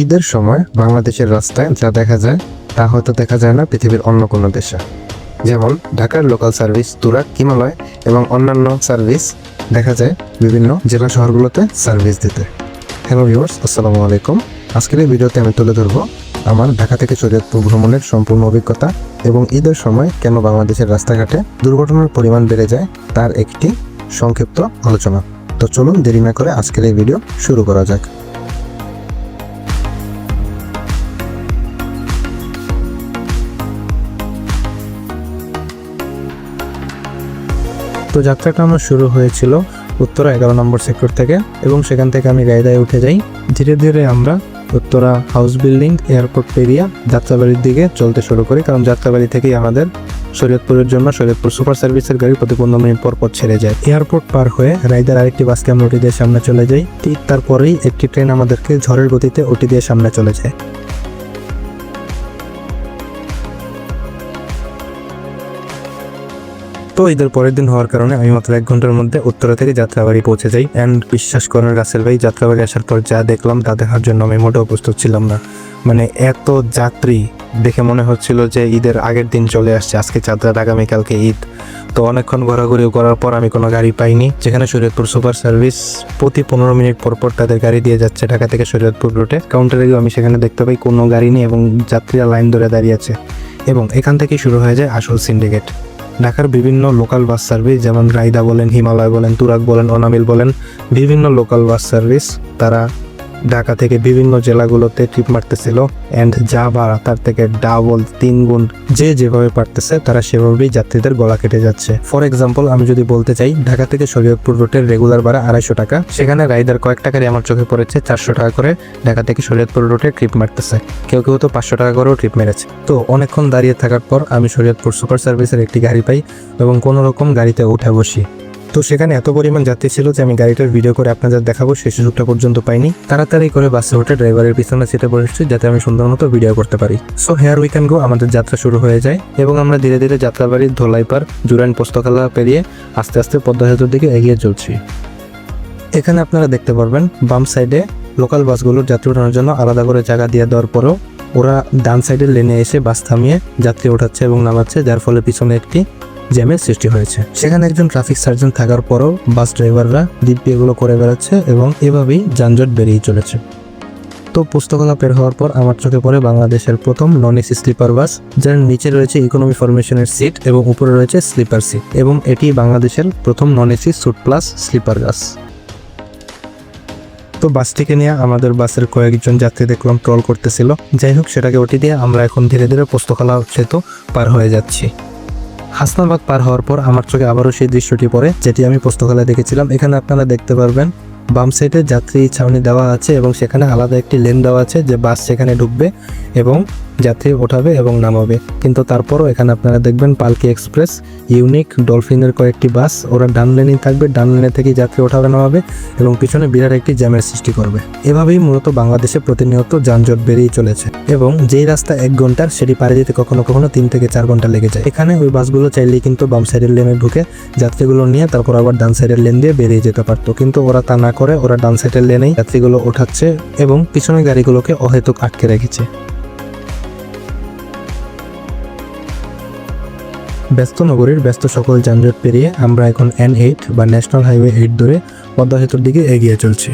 ঈদের সময় বাংলাদেশের রাস্তায় যা দেখা যায়, তা হয়তো দেখা যায় না পৃথিবীর অন্য কোনো দেশে। যেমন ঢাকার লোকাল সার্ভিস তুরাক হিমালয় এবং অন্যান্য সার্ভিস দেখা যায় বিভিন্ন জেলা শহরগুলোতে সার্ভিস দিতে। হ্যালো ভিউয়ার্স আসসালামু আলাইকুম। আজকের এই ভিডিওতে আমি তুলে ধরবো আমার ঢাকা থেকে শরীয়তপুর ভ্রমণের সম্পূর্ণ অভিজ্ঞতা এবং ঈদের সময় কেন বাংলাদেশের রাস্তাঘাটে দুর্ঘটনার পরিমাণ বেড়ে যায়, তার একটি সংক্ষিপ্ত আলোচনা। তো চলুন দেরি না করে আজকের এই ভিডিও শুরু করা যাক। তো যাত্রাটা আমার শুরু হয়েছিল উত্তরা এগারো নম্বর সেক্টর থেকে এবং সেখান থেকে আমি গাইদায় উঠে যাই। ধীরে ধীরে আমরা উত্তরা হাউস বিল্ডিং এয়ারপোর্ট পেরিয়া যাত্রাবাড়ির দিকে চলতে শুরু করি কারণ যাত্রাবাড়ি থেকেই আমাদের শরীয়তপুরের জন্য শরীয়তপুর সুপার সার্ভিসের গাড়ি প্রতি পনেরো মিনিট পর পর ছেড়ে যায়। এয়ারপোর্ট পার হয়ে রাইদার আরেকটি বাসকে আমরা ওটি দিয়ে সামনে চলে যাই। ঠিক তারপরেই একটি ট্রেন আমাদেরকে ঝড়ের গতিতে ওটি দিয়ে সামনে চলে যায়। তো ঈদের পরের দিন হওয়ার কারণে আমি মাত্র এক ঘণ্টার মধ্যে উত্তরা থেকে যাত্রাবাড়ি পৌঁছে যাই। অ্যান্ড বিশ্বাস করেন, রাসেল ভাই, যাত্রাবাড়ি আসার পর যা দেখলাম তা দেখার জন্য আমি মোটেও প্রস্তুত ছিলাম না। মানে এত যাত্রী দেখে মনে হচ্ছিল যে ঈদের আগের দিন চলে আসছে, আজকে চাঁদ আগামীকালকে ঈদ। তো অনেকক্ষণ ঘোরাঘুরি করার পর আমি কোনো গাড়ি পাইনি, যেখানে শরীয়তপুর সুপার সার্ভিস প্রতি পনেরো মিনিট পর পর তাদের গাড়ি দিয়ে যাচ্ছে ঢাকা থেকে শরীয়তপুর রুটে। কাউন্টারে গিয়ে আমি সেখানে দেখতে পাই কোনো গাড়ি নেই এবং যাত্রীরা লাইন ধরে দাঁড়িয়ে আছে। এবং এখান থেকে শুরু হয়ে যায় আসল সিন্ডিকেট ঢাকার বিভিন্ন লোকাল বাস সার্ভিস যেমন রাইদা বলেন, হিমালয় বলেন তুরাক বলেন অনামিল বলেন, বিভিন্ন লোকাল বাস সার্ভিস তারা ঢাকা থেকে বিভিন্ন জেলাগুলোতে ট্রিপ মারতেছিল অ্যান্ড যা ভাড়া তার থেকে ডাবল তিন গুণ যে যেভাবে পারতেছে, তারা সেভাবেই যাত্রীদের গলা কেটে যাচ্ছে। ফর এক্সাম্পল আমি যদি বলতে চাই, ঢাকা থেকে শরীয়তপুর রুটের রেগুলার ভাড়া আড়াইশো টাকা। সেখানে রাইডার কয়েক টাকারই আমার চোখে পড়েছে, চারশো টাকা করে ঢাকা থেকে শরীয়তপুর রুটে ট্রিপ মারতেছে। কেউ কেউ তো পাঁচশো টাকা করেও ট্রিপ মেরেছে। তো অনেকক্ষণ দাঁড়িয়ে থাকার পর আমি শরীয়তপুর সুপার সার্ভিসের একটি গাড়ি পাই এবং কোনো রকম গাড়িতে উঠে বসি। তো সেখানে এত পরিমাণ যাত্রী ছিল যে আমি গাড়িটার ভিডিও করে আপনাদের দেখাবো সেই সুযোগটা পর্যন্ত পাইনি। তাড়াতাড়ি করে বাসে উঠে ড্রাইভারের পিছনে সিটে বসেছি যাতে আমি সুন্দর মতো ভিডিও করতে পারি। So here we can go আমাদের যাত্রা শুরু হয়ে যায় এবং আমরা ধীরে ধীরে যাত্রাবাড়ির ধোলাইপার জুরাইন পোস্তকালা পেরিয়ে আস্তে আস্তে পদ্মা সেতুর দিকে এগিয়ে চলছি। এখানে আপনারা দেখতে পারবেন, বাম সাইডে লোকাল বাসগুলোর যাত্রী ওঠানোর জন্য আলাদা করে জায়গা দিয়ে দেওয়ার পরেও ওরা ডান সাইডের লেনে এসে বাস থামিয়ে যাত্রী ওঠাচ্ছে এবং নামাচ্ছে, যার ফলে পিছনে একটি জ্যামের সৃষ্টি হয়েছে। সেখানে একজন ট্রাফিক সার্জন থাকার পরও বাস ড্রাইভাররা দিব্যি এগুলো করে বেড়াচ্ছে এবং এভাবেই যানজট বেরিয়ে চলেছে। তো পুস্তকলা পের হওয়ার পর আমার চোখে পড়ে বাংলাদেশের প্রথম নন এসি স্লিপার বাস, যার নিচে রয়েছে ইকোনমি ফরমেশনের সিট এবং উপরে রয়েছে স্লিপার সিট এবং এটি বাংলাদেশের প্রথম non AC suite plus sleeper bus তো বাসটিকে নিয়ে আমাদের বাসের কয়েকজন যাত্রী দেখলাম ট্রল করতেছিল। যাই হোক, সেটাকে ওটি দিয়ে আমরা এখন ধীরে ধীরে পোস্তকলা সেতু পার হয়ে যাচ্ছি। হাসনাবাদ পার হওয়ার পর আমার চোখে আবারও সেই দৃশ্যটি পড়ে, যেটি আমি পুস্তকালয়ে দেখেছিলাম। এখানে আপনারা দেখতে পারবেন, বাম সাইডে যাত্রী ছাউনি দেওয়া আছে এবং সেখানে আলাদা একটি লেন দেওয়া আছে যে বাস সেখানে ঢুকবে এবং যাত্রী ওঠাবে এবং নামাবে। কিন্তু তারপরও এখানে আপনারা দেখবেন পালকি এক্সপ্রেস, ইউনিক ডলফিনের কয়েকটি বাস, ওরা ডান লেনেই থাকবে, ডান লেনে থেকেই যাত্রী ওঠাবে, নামাবে এবং পিছনে বিরাট একটি জ্যামের সৃষ্টি করবে। এভাবেই মূলত বাংলাদেশে প্রতিনিয়ত যানজট বেড়েই চলেছে এবং যেই রাস্তা এক ঘণ্টার, সেটি পাড়ি দিতে কখনো কখনো তিন থেকে চার ঘণ্টা লেগে যায়। এখানে ওই বাসগুলো চাইলেই কিন্তু বাম সাইডের লেনে ঢুকে যাত্রীগুলো নিয়ে তারপর আবার ডান সাইডের লেন দিয়ে বেরিয়ে যেতে পারতো। কিন্তু ওরা তা না করে, ওরা ডান সাইডের লেনেই যাত্রীগুলো ওঠাচ্ছে এবং পিছনে গাড়িগুলোকে অহেতুক আটকে রেখেছে। ব্যস্ত নগরীর ব্যস্ত সকল যানজট পেরিয়ে আমরা এখন এন এইট বা ন্যাশনাল হাইওয়ে এইট ধরে পদ্মা সেতুর দিকে এগিয়ে চলছি।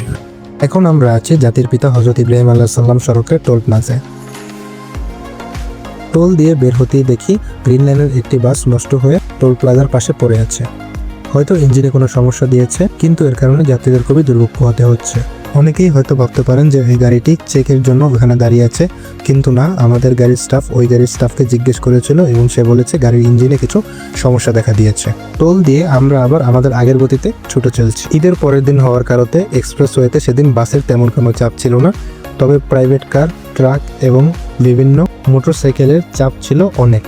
এখন আমরা আছি জাতির পিতা হজরত ইব্রাহিম আল্লাহ সাল্লাম সড়কের টোল প্লাজায় টোল দিয়ে বের হতেই দেখি গ্রিন লাইনের একটি বাস নষ্ট হয়ে টোল প্লাজার পাশে পড়ে আছে। হয়তো ইঞ্জিনে কোনো সমস্যা দিয়েছে, কিন্তু এর কারণে যাত্রীদের খুবই দুর্ভোগ পোহাতে হচ্ছে। অনেকেই হয়তো ভাবতে পারেন যে ওই গাড়িটি চেকের জন্য ওখানে দাঁড়িয়ে আছে, কিন্তু না, আমাদের গাড়ির স্টাফ ওই গাড়ির স্টাফকে জিজ্ঞেস করেছিল এবং সে বলেছে গাড়ির ইঞ্জিনে কিছু সমস্যা দেখা দিয়েছে। টোল দিয়ে আমরা আবার আমাদের আগের গতিতে ছুটে চলছি। ঈদের পরের দিন হওয়ার কারণে এক্সপ্রেসওয়েতে সেদিন বাসের তেমন কোনো চাপ ছিল না, তবে প্রাইভেট কার ট্রাক এবং বিভিন্ন মোটরসাইকেলের চাপ ছিল অনেক।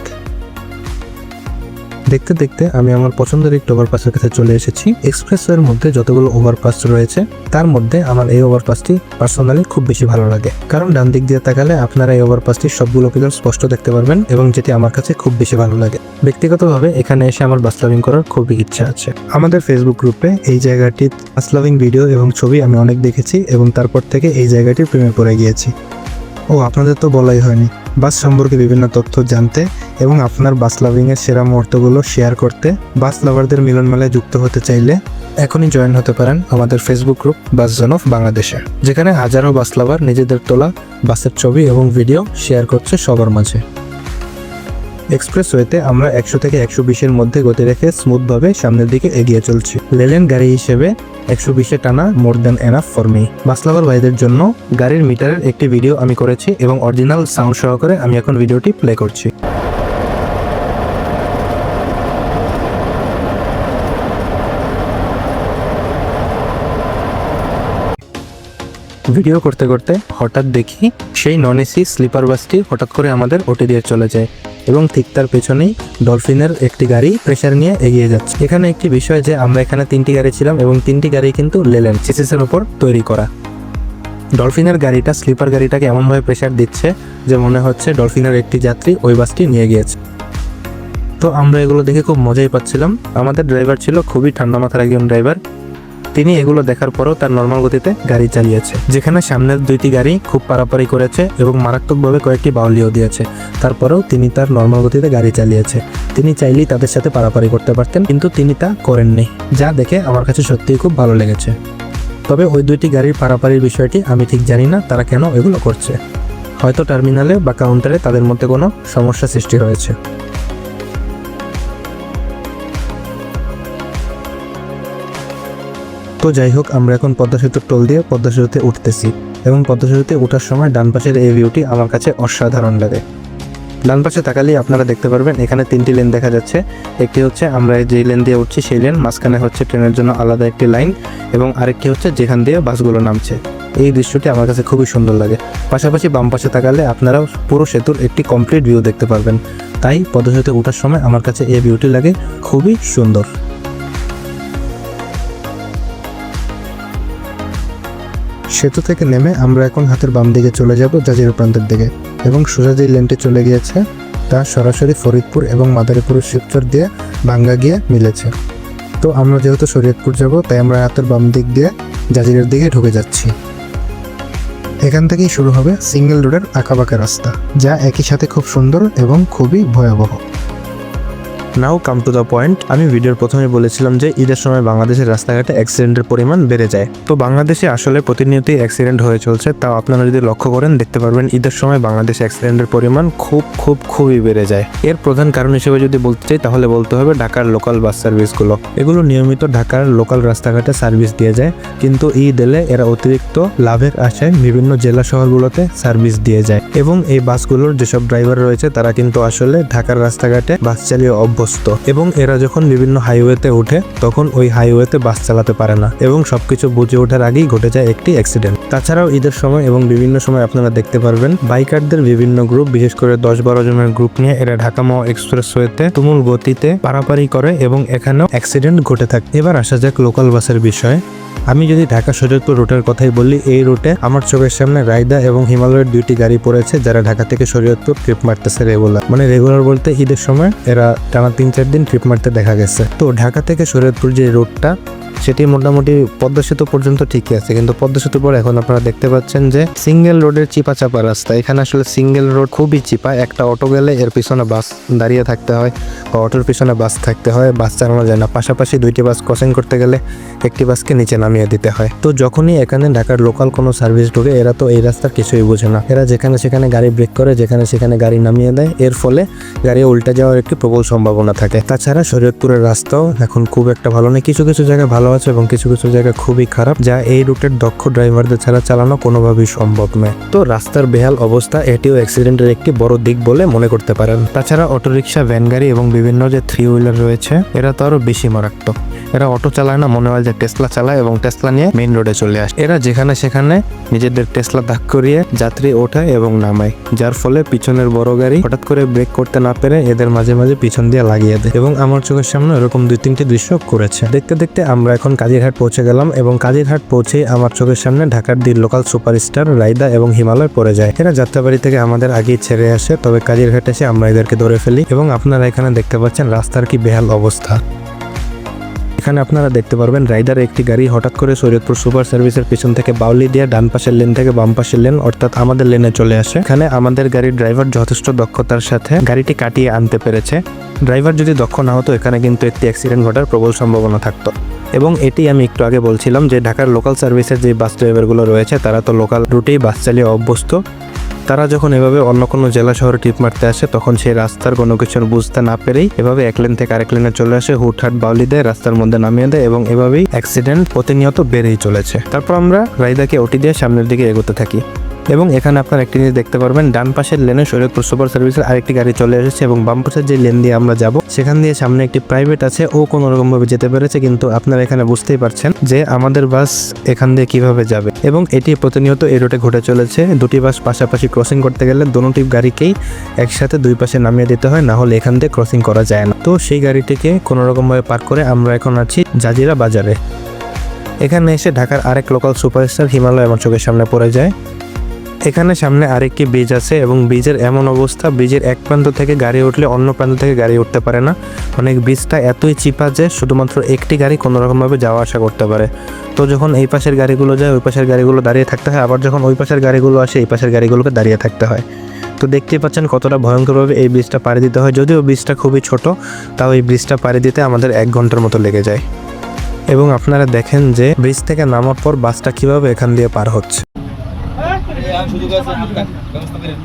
দেখতে দেখতে আমি আমার পছন্দের একটি ওভারপাসের কাছে চলে এসেছি। এক্সপ্রেসওয়ের মধ্যে যতগুলো ওভারপাস রয়েছে, তার মধ্যে আমার এই ওভারপাসটি পার্সোনালি খুব বেশি ভালো লাগে। কারণ ডান দিক দিয়ে তাকালে আপনারা এই ওভারপাসটির সবগুলো পিলার স্পষ্ট দেখতে পারবেন এবং যেটি আমার কাছে খুব বেশি ভালো লাগে। ব্যক্তিগতভাবে এখানে এসে আমার বাস লাভিং করার খুবই ইচ্ছা আছে। আমাদের ফেসবুক গ্রুপে এই জায়গাটির বাস লাভিং ভিডিও এবং ছবি আমি অনেক দেখেছি এবং তারপর থেকে এই জায়গাটির প্রেমে পড়ে গিয়েছি। ও, আপনাদের তো বলাই হয়নি। বাস সম্পর্কে বিভিন্ন তথ্য জানতে এবং আপনার বাস লাভিংয়ের সেরা মুহূর্তগুলো শেয়ার করতে বাস লাভারদের মিলন মেলায় যুক্ত হতে চাইলে এখনই জয়েন হতে পারেন আমাদের ফেসবুক গ্রুপ বাস জন অফ বাংলাদেশে যেখানে হাজারো বাস লাভার নিজেদের তোলা বাসের ছবি এবং ভিডিও শেয়ার করছে সবার মাঝে। এক্সপ্রেসওয়েতে আমরা একশো থেকে একশো বিশের মধ্যে গতি রেখে স্মুথভাবে সামনের দিকে এগিয়ে চলছি। লেলেন গাড়ি হিসেবে একশো বিশে টানা more than enough for me bus lover ভাইদের জন্য গাড়ির মিটারের একটি ভিডিও আমি করেছি এবং অরিজিনাল সাউন্ড সহকারে আমি এখন ভিডিওটি প্লে করছি। ভিডিও করতে করতে হঠাৎ দেখি সেই নন এসি স্লিপার বাসটি হঠাৎ করে আমাদের ওটি দিয়ে চলে যায় এবং ঠিক তার পেছনেই ডলফিনের একটি গাড়ি প্রেশার নিয়ে এগিয়ে যাচ্ছে। এখানে একটি বিষয় যে আমরা এখানে তিনটি গাড়ি ছিলাম এবং তিনটি গাড়ি কিন্তু লেলেন, সিসিসের উপর তৈরি করা। ডলফিনের গাড়িটা, স্লিপার গাড়িটাকে এমনভাবে প্রেশার দিচ্ছে যে মনে হচ্ছে ডলফিনের একটি যাত্রী ওই বাসটি নিয়ে গিয়েছে। তো আমরা এগুলো দেখে খুব মজাই পাচ্ছিলাম। আমাদের ড্রাইভার ছিল খুবই ঠান্ডা মাথার একজন ড্রাইভার তিনি এগুলো দেখার পরও তার নর্মাল গতিতে গাড়ি চালিয়েছে, যেখানে সামনের দুইটি গাড়ি খুব পারাপারি করেছে এবং মারাত্মকভাবে কয়েকটি বাউলিও দিয়েছে। তারপরেও তিনি তার নর্মাল গতিতে গাড়ি চালিয়েছে। তিনি চাইলেই তাদের সাথে পারাপারি করতে পারতেন, কিন্তু তিনি তা করেননি, যা দেখে আমার কাছে সত্যিই খুব ভালো লেগেছে। তবে ওই দুইটি গাড়ির পারাপারির বিষয়টি আমি ঠিক জানি না, তারা কেন এগুলো করছে। হয়তো টার্মিনালে বা কাউন্টারে তাদের মধ্যে কোনো সমস্যা সৃষ্টি হয়েছে। তো যাই হোক, আমরা এখন পদ্মা সেতুর টোল দিয়ে পদ্মা সেতুতে উঠতেছি এবং পদ্মা সেতুতে ওঠার সময় ডান পাশের এই ভিউটি আমার কাছে অসাধারণ লাগে। ডান পাশে তাকালেই আপনারা দেখতে পারবেন, এখানে তিনটি লেন দেখা যাচ্ছে। একটি হচ্ছে আমরা যেই লেন দিয়ে উঠছি, সেই লেন মাঝখানে হচ্ছে ট্রেনের জন্য আলাদা একটি লাইন এবং আরেকটি হচ্ছে যেখান দিয়ে বাসগুলো নামছে। এই দৃশ্যটি আমার কাছে খুবই সুন্দর লাগে। পাশাপাশি বাম পাশে তাকালে আপনারাও পুরো সেতুর একটি কমপ্লিট ভিউ দেখতে পারবেন। তাই পদ্মা সেতুতে ওঠার সময় আমার কাছে এই ভিউটি লাগে খুবই সুন্দর। সেতু থেকে নেমে আমরা এখন হাতের বাম দিকে চলে যাব জাজির প্রান্তের দিকে এবং সোজা যে লেনটি চলে গিয়েছে, তা সরাসরি ফরিদপুর এবং মাদারীপুরের শিবচর দিয়ে বাঙ্গা গিয়ে মিলেছে। তো আমরা যেহেতু শরীয়তপুর যাব, তাই আমরা হাতের বাম দিক দিয়ে জাজিরের দিকে ঢুকে যাচ্ছি। এখান থেকেই শুরু হবে সিঙ্গেল রোডের আঁকাবাঁকা রাস্তা, যা একই সাথে খুব সুন্দর এবং খুবই ভয়াবহ। Now come to the point আমি ভিডিওর প্রথমে বলেছিলাম যে ঈদের সময় বাংলাদেশের রাস্তাঘাটে অ্যাক্সিডেন্টের পরিমাণ বেড়ে যায়। তো বাংলাদেশে আসলে প্রতিনিয়তই অ্যাক্সিডেন্ট হয়ে চলছে, তাও আপনারা যদি লক্ষ্য করেন, দেখতে পারবেন ঈদের সময় বাংলাদেশে অ্যাক্সিডেন্টের পরিমাণ খুব খুব, খুবই বেড়ে যায়। এর প্রধান কারণ হিসেবে যদি বলতে চাই, তাহলে বলতে হবে ঢাকার লোকাল বাস সার্ভিসগুলো এগুলো নিয়মিত ঢাকার লোকাল রাস্তাঘাটে সার্ভিস দিয়ে যায়, কিন্তু ঈদ এলে এরা অতিরিক্ত লাভের আশায় বিভিন্ন জেলা শহরগুলোতে সার্ভিস দিয়ে যায়। এবং এই বাসগুলোর যেসব ড্রাইভার রয়েছে, তারা কিন্তু আসলে ঢাকার রাস্তাঘাটে বাস চালিয়ে অভ্যস্ত। এবং এরা যখন বিভিন্ন হাইওয়েতে ওঠে তখন ওই হাইওয়েতে বাস চালাতে পারে না এবং সবকিছু বুঝে ওঠার আগেই ঘটে যায় একটি অ্যাক্সিডেন্ট তাছাড়াও ঈদের সময় এবং বিভিন্ন সময় আপনারা দেখতে পারবেন বাইকারদের বিভিন্ন গ্রুপ বিশেষ করে দশ বারো জনের গ্রুপ নিয়ে এরা ঢাকা মহ এক্সপ্রেসওয়েতে তুমুল গতিতে পারাপারি করে এবং এখানেও অ্যাক্সিডেন্ট ঘটে থাকে। এবার আসা যাক লোকাল বাসের বিষয়ে। আমি যদি ঢাকা শরীয়তপুর রুটের কথাই বলি, এই রুটে আমার চোখের সামনে রায়দা এবং হিমালয়ের দুইটি গাড়ি পড়েছে যারা ঢাকা থেকে শরীয়তপুর ট্রিপ মারতেছে রেগুলার মানে রেগুলার বলতে ঈদের সময় এরা টানা তিন চার দিন ট্রিপ মারতে দেখা গেছে। তো ঢাকা থেকে শরীয়তপুর যে রুটটা সেটি মোটামুটি পদ্মা সেতু পর্যন্ত ঠিকই আছে, কিন্তু পদ্মা সেতুর পর এখন আপনারা দেখতে পাচ্ছেন যে সিঙ্গেল রোডের চিপা চাপা রাস্তা। এখানে আসলে সিঙ্গেল রোড খুবই চিপা, একটা অটো গেলে এর পিছনে বাস দাঁড়িয়ে থাকতে হয় বা অটোর পিছনে বাস থাকতে হয়, বাস চালানো যায় না। পাশাপাশি দুইটি বাস ক্রসিং করতে গেলে একটি বাসকে নিচে নামিয়ে দিতে হয়। তো যখনই এখানে ঢাকার লোকাল কোনো সার্ভিস ঢোকে, এরা তো এই রাস্তার কিছুই বোঝে না। এরা যেখানে সেখানে গাড়ি ব্রেক করে, যেখানে সেখানে গাড়ি নামিয়ে দেয়। এর ফলে গাড়ি উল্টে যাওয়ার একটি প্রবল সম্ভাবনা থাকে। তাছাড়া শরীয়তপুরের রাস্তাও এখন খুব একটা ভালো নেই। কিছু কিছু জায়গায় আছে এবং কিছু কিছু জায়গা খুবই খারাপ, যা এই রুটের দক্ষ ড্রাইভারদের ছাড়া চালানো কোনোভাবেই সম্ভব নয়। তো রাস্তার বেহাল অবস্থা এটিও অ্যাক্সিডেন্টের একটি বড় দিক বলে মনে করতে পারেন। তাছাড়া অটোরিকশা, ভ্যান গাড়ি এবং বিভিন্ন যে থ্রি হুইলার রয়েছে, এরা তো আরও বেশি মারাত্মক। এরা অটো চালায় না, মনে হয় যে টেসলা চালায় এবং টেসলা নিয়ে মেইন রোডে চলে আসে। এরা যেখানে সেখানে নিজেদের টেসলা দাগ করিয়ে যাত্রী ওঠায় এবং নামায়, যার ফলে পিছনের বড় গাড়ি হঠাৎ করে ব্রেক করতে না পেরে এদের মাঝে মাঝে পিছন দিয়ে লাগিয়ে দেয়। এবং আমার চোখের সামনে এরকম দুই তিনটি দৃশ্য করেছে। দেখতে দেখতে আমরা এখন কাজিরহাট পৌঁছে গেলাম এবং কাজিরহাট পৌঁছে আমার চোখের সামনে ঢাকার দি লোকাল সুপারস্টার রাইদা এবং হিমালয় পড়ে যায়। এরা যাত্রাবাড়ি থেকে আমাদের আগেই ছেড়ে আসে, তবে কাজিরহাট এসে আমরা এদেরকে ধরে ফেলি এবং আপনারা এখানে দেখতে পাচ্ছেন রাস্তার কি বেহাল অবস্থা। এখানে আপনারা দেখতে পারবেন রাইডার একটি গাড়ি হঠাৎ করে শরীয়তপুর সুপার সার্ভিসের পিছন থেকে বাউলি দিয়ে ডান পাশের লেন থেকে বাম পাশের লেন, অর্থাৎ আমাদের লেনে চলে আসে। এখানে আমাদের গাড়ির ড্রাইভার যথেষ্ট দক্ষতার সাথে গাড়িটি কাটিয়ে আনতে পেরেছে। ড্রাইভার যদি দক্ষ না হতো, এখানে কিন্তু একটি অ্যাক্সিডেন্ট ঘটার প্রবল সম্ভাবনা থাকতো। এবং এটি আমি একটু আগে বলছিলাম যে ঢাকার লোকাল সার্ভিসের যে বাস ড্রাইভারগুলো রয়েছে, তারা তো লোকাল রুটেই বাস চালিয়ে অভ্যস্ত। তারা যখন এভাবে অন্য কোনো জেলা শহরে ট্রিপ মারতে আসে, তখন সেই রাস্তার কোনো কিছু বুঝতে না পেরেই এভাবে এক লেন থেকে আরেক লেনে চলে আসে, হুটহাট বাউলি দেয়, রাস্তার মধ্যে নামিয়ে দেয় এবং এভাবেই অ্যাক্সিডেন্ট প্রতিনিয়ত বেড়েই চলেছে। তারপর আমরা রাইদাকে ওটি দিয়ে সামনের দিকে এগোতে থাকি। এবং এখানে আপনারা একটি জিনিস দেখতে পারবেন, ডান পাশের লেনে শরীয়তপুর সুপার সার্ভিসের আরেকটি গাড়ি চলে এসেছে এবং বাম পাশের যে লেন দিয়ে আমরা যাব, সেখান দিয়ে সামনে একটি প্রাইভেট আছে, ও কোনো রকম ভাবে যেতে পেরেছে, কিন্তু আপনারা এখানে বুঝতেই পারছেন যে আমাদের বাস এখান দিয়ে কীভাবে যাবে এবং এটি প্রতিনিয়ত এই রুটে ঘটে চলেছে। দুটি বাস পাশাপাশি ক্রসিং করতে গেলে দুটি গাড়িকেই একসাথে দুই পাশে নামিয়ে দিতে হয়, না হলে এখান দিয়ে ক্রসিং করা যায় না। তো সেই গাড়িটিকে কোনো রকম ভাবে পার করে আমরা এখন আছি জাজিরা বাজারে। এখানে এসে ঢাকার আরেক লোকাল সুপারস্টার হিমালয় আমার চোখের সামনে পড়ে যায়। এখানে সামনে আরেকটি ব্রিজ আছে এবং ব্রিজের এমন অবস্থা, ব্রিজের এক প্রান্ত থেকে গাড়ি উঠলে অন্য প্রান্ত থেকে গাড়ি উঠতে পারে না। অনেক ব্রিজটা এতই চিপা যে শুধুমাত্র একটি গাড়ি কোনো রকমভাবে যাওয়া আসা করতে পারে। তো যখন এই পাশের গাড়িগুলো যায়, ওই পাশের গাড়িগুলো দাঁড়িয়ে থাকতে হয়। আবার যখন ওই পাশের গাড়িগুলো আসে, এই পাশের গাড়িগুলোকে দাঁড়িয়ে থাকতে হয়। তো দেখতেই পাচ্ছেন কতটা ভয়ঙ্করভাবে এই ব্রিজটা পাড়ি দিতে হয়। যদিও ব্রিজটা খুবই ছোট, তাও এই ব্রিজটা পাড়ি দিতে আমাদের এক ঘণ্টার মতো লেগে যায়। এবং আপনারা দেখেন যে ব্রিজ থেকে নামার পর বাসটা কীভাবে এখান দিয়ে পার হচ্ছে। এখন সুযোগ আছে হালকা ব্যবস্থা করেন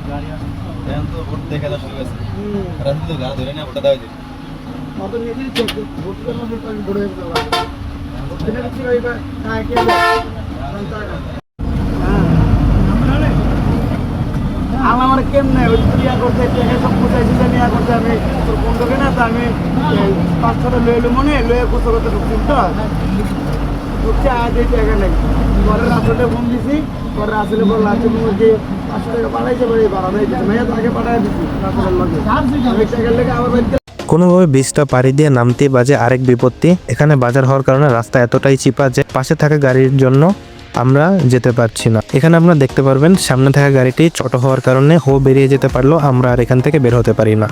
এখন তো ভোট দেখা যাওয়ার সুযোগ আছে। রাতে তো ধরে না, ভোটটা দেওয়া যায় আমার নিয়ে করতে আমি পাঁচ ছটা লয়ে মনে, লয়ে কোথাও করতে ঢুকছি তো আজ এই নেই। রাস্তাতে ফোন দিছি আসলে আছে তোমাকে পাঁচশো টাকা পাঠাইছে বলে বাড়া দেয় মেয়ে তাকে পাঠাই আমার বাড়িতে কোনোভাবে বীজটা পাড়ি দিয়ে নামতে বাজে আরেক বিপত্তি। এখানে বাজার হওয়ার কারণে রাস্তা এতটাই চিপা যে পাশে থাকা গাড়ির জন্য আমরা যেতে পারছি না। এখানে আপনারা দেখতে পারবেন, সামনে থাকা গাড়িটি ছোট হওয়ার কারণে হো বেরিয়ে যেতে পারল আমরা আর এখান থেকে বের হতে পারি না।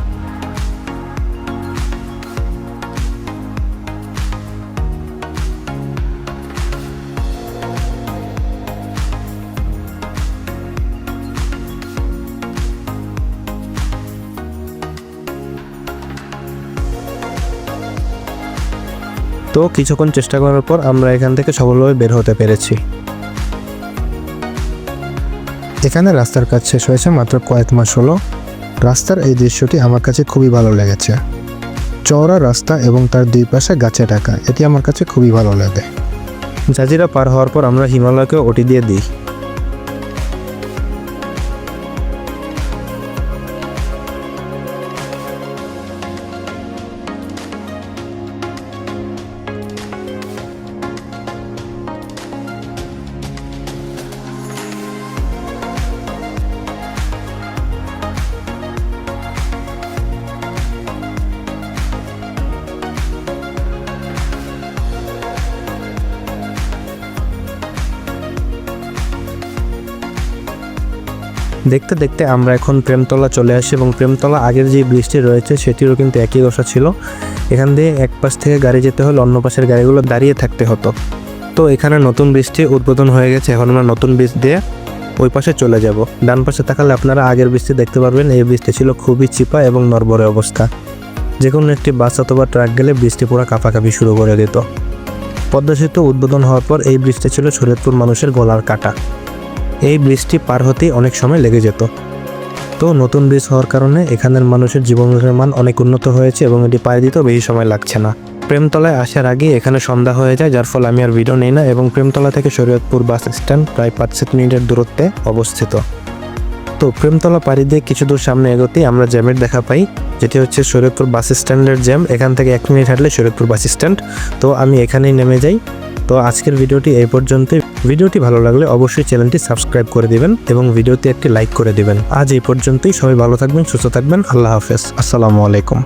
তো কিছুক্ষণ চেষ্টা করার পর আমরা এখান থেকে সফলভাবে বের হতে পেরেছি। এখানে রাস্তার কাজ শেষ হয়েছে মাত্র কয়েক মাস হলো। রাস্তার এই দৃশ্যটি আমার কাছে খুবই ভালো লেগেছে। চওড়া রাস্তা এবং তার দুই পাশে গাছে ঢাকা, এটি আমার কাছে খুবই ভালো লাগে। জাজিরা পার হওয়ার পর আমরা হিমালয়কে ওটি দিয়ে দিই। দেখতে দেখতে আমরা এখন প্রেমতলা চলে আসি এবং প্রেমতলা আগের যে ব্রিজটি রয়েছে সেটিরও কিন্তু একই দশা ছিল। এখান দিয়ে এক পাশ থেকে গাড়ি যেতে হলে অন্য পাশের গাড়িগুলো দাঁড়িয়ে থাকতে হতো। তো এখানে নতুন ব্রিজটি উদ্বোধন হয়ে গেছে, এখন আমরা নতুন ব্রিজ দিয়ে ওই পাশে চলে যাব। ডান পাশে তাকালে আপনারা আগের ব্রিজটি দেখতে পারবেন, এই ব্রিজটি ছিল খুবই চিপা এবং নরবরে অবস্থা। যে কোনো একটি বাস অথবা ট্রাক গেলে বৃষ্টি পুরো কাঁপাকাঁপি শুরু করে দিত। পদ্মা সেতু উদ্বোধন হওয়ার পর এই ব্রিজটি ছিল শরীয়তপুর মানুষের গলার কাটা। এই ব্রিজটি পার হতেই অনেক সময় লেগে যেত। তো নতুন ব্রিজ হওয়ার কারণে এখানের মানুষের জীবনের মান অনেক উন্নত হয়েছে এবং এটি পাড়ি দিতেও বেশি সময় লাগছে না। প্রেমতলায় আসার আগে এখানে সন্ধ্যা হয়ে যায়, যার ফলে আমি আর ভিডিও নেই না এবং প্রেমতলা থেকে শরীয়তপুর বাস স্ট্যান্ড প্রায় পাঁচ সাত মিনিটের দূরত্বে অবস্থিত। তো প্রেমতলা পাড়ি দিয়ে কিছু দূর সামনে এগোতেই আমরা জ্যামের দেখা পাই, যেটি হচ্ছে শরীয়তপুর বাস স্ট্যান্ডের জ্যাম। এখান থেকে এক মিনিট হাঁটলে শরীয়তপুর বাস স্ট্যান্ড। তো আমি এখানেই নেমে যাই। তো আজকের ভিডিওটি এই পর্যন্তই। ভিডিওটি ভালো লাগলে অবশ্যই চ্যানেলটি সাবস্ক্রাইব করে দিবেন এবং ভিডিওতে একটি লাইক করে দিবেন। আজ এই পর্যন্তই। সবাই ভালো থাকবেন, সুস্থ থাকবেন। আল্লাহ হাফেজ। আসসালামু আলাইকুম।